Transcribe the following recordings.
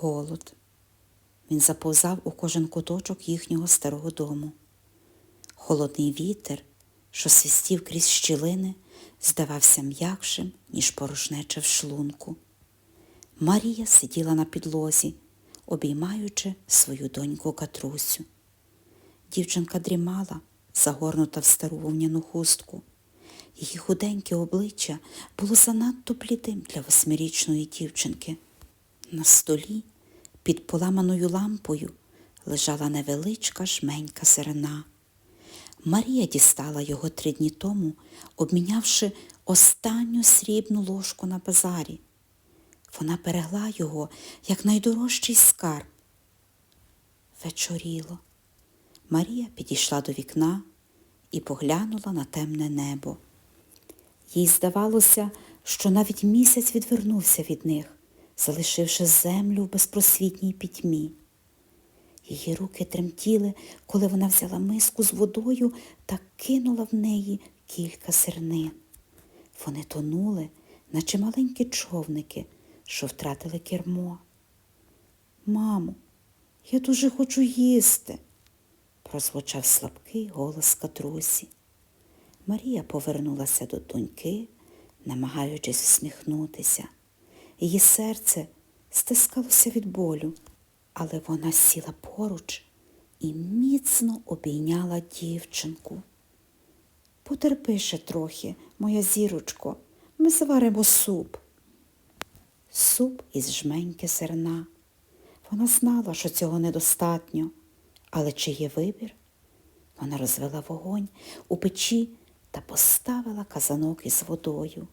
голод. Він заповзав у кожен куточок їхнього старого дому. Холодний вітер, що свистів крізь щілини, здавався м'якшим, ніж порожнеча в шлунку. Марія сиділа на підлозі, обіймаючи свою доньку Катрусю. Дівчинка дрімала, загорнута в стару вовняну хустку. Її худеньке обличчя було занадто блідим для восьмирічної дівчинки. На столі під поламаною лампою лежала невеличка жменька зерна. Марія дістала його три дні тому, обмінявши останню срібну ложку на базарі. Вона берегла його, як найдорожчий скарб. Вечоріло. Марія підійшла до вікна і поглянула на темне небо. Їй здавалося, що навіть місяць відвернувся від них, залишивши землю в безпросвітній пітьмі. Її руки тремтіли, коли вона взяла миску з водою та кинула в неї кілька зернин. Вони тонули, наче маленькі човники, що втратили кермо. Мамо, я дуже хочу їсти, прозвучав слабкий голос Катрусі. Марія повернулася до доньки, намагаючись усміхнутися. Її серце стискалося від болю, але вона сіла поруч і міцно обійняла дівчинку. Потерпи ще трохи, моя зірочко, ми зваримо суп. Суп із жменьки зерна. Вона знала, що цього недостатньо, але чи є вибір? Вона розвела вогонь у печі та поставила казанок із водою.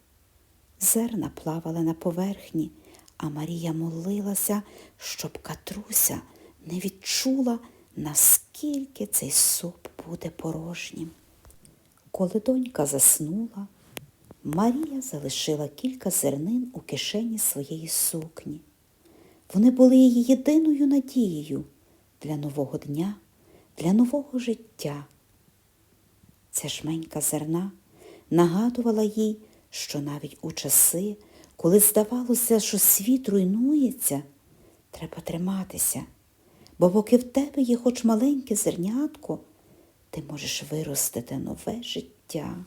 Зерна плавали на поверхні, а Марія молилася, щоб Катруся не відчула, наскільки цей суп буде порожнім. Коли донька заснула, Марія залишила кілька зернин у кишені своєї сукні. Вони були її єдиною надією для нового дня, для нового життя. Ця жменька зерна нагадувала їй, що навіть у часи, коли здавалося, що світ руйнується, треба триматися, бо поки в тебе є хоч маленьке зернятко, ти можеш виростити нове життя.